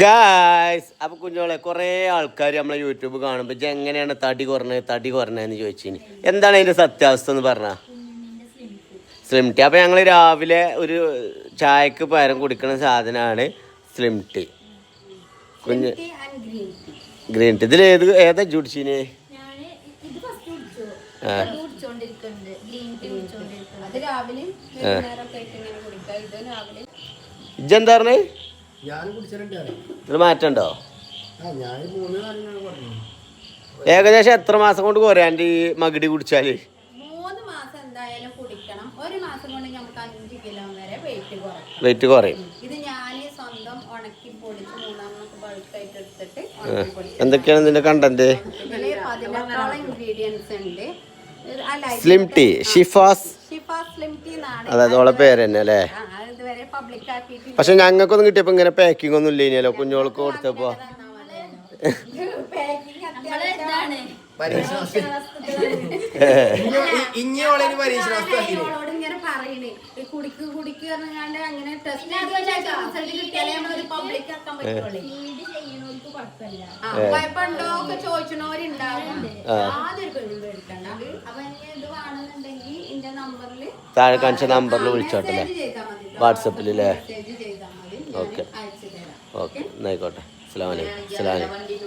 Guys അപ്പൊ കുഞ്ഞോളെ കൊറേ ആൾക്കാർ നമ്മളെ യൂട്യൂബ് കാണുമ്പോ എങ്ങനെയാണ് തടി കുറഞ്ഞത് തടി കുറഞ്ഞതെന്ന് ചോദിച്ചിന്. എന്താണ് അതിന്റെ സത്യാവസ്ഥ എന്ന് പറഞ്ഞ? സ്ലിം ടീ അപ്പൊ ഞങ്ങൾ രാവിലെ ഒരു ചായക്ക് പകരം കുടിക്കുന്ന സാധനമാണ് സ്ലിം ടീ കുഞ്ഞ് ഗ്രീൻ ടീ ഇതിൽ ഏത് ഏതാ ചുടിച്ചിന് ആ. ഇജ്ജെന്താ കുടിച്ചിട്ടുണ്ട് ഇതിൽ മാറ്റണ്ടോ? ആ ഞാൻ മൂന്ന് പറഞ്ഞു ഏകദേശം എത്ര മാസം കൊണ്ട് കുറയാന്റെ ഈ മകിടി കുടിച്ചാൽ? മൂന്ന് മാസം എന്തായാലും കുടിക്കണം. ഒരു മാസം കൊണ്ട് നമുക്ക് അഞ്ച് കിലോ വരെ വെയിറ്റ് കുറയും. വെയിറ്റ് കുറയും. ഇത് ഞാൻ സ്വന്തം ഉണക്കി പൊടിച്ച് മൂന്നാമത്തെ ബൾക്കായിട്ട് എടുത്തിട്ട് എന്തൊക്കെയാണ് ഇതിന്റെ കണ്ടന്റ് പതിനെട്ടോളം ഇൻഗ്രീഡിയൻസ് ഉണ്ട്. Slim tea Shifas Shifas slim tea എന്നാണ് അതായത് ഓളെ പേര് തന്നെ അല്ലേ പക്ഷെ ഞങ്ങൾക്കൊന്നും കിട്ടിയപ്പോ ഇങ്ങനെ പാക്കിംഗ് ഒന്നും ഇല്ലല്ലോ കുഞ്ഞോൾക്ക് കൊടുത്തപ്പോ. പാക്കിംഗ് ചോദിച്ചോരുണ്ടാവും പറയണേ. കുടിക്ക് കുടിക്ക് പറഞ്ഞാണ്ട് അങ്ങനെ ടെസ്റ്റ് റിസൾട്ട് കിട്ടിയാലേ നമ്മളൊരു പബ്ലിക് ആക്കാൻ പറ്റുള്ളൂ. കുഴപ്പമുണ്ടോ ഒക്കെ ചോദിച്ചണോരുണ്ടാവും ആദ്യം അപ്പൊ ഇനി ഇത് വേണമെന്നുണ്ടെങ്കിൽ എന്റെ നമ്പറിൽ താഴെ കാണിച്ച നമ്പറിൽ വിളിച്ചോട്ടല്ലേ വാട്സപ്പിൽ അല്ലേ? ഓക്കെ. ഓക്കെ. എന്നായിക്കോട്ടെ. അസ്സാം ഓക്കെ എന്നായിക്കോട്ടെ വലൈക്കും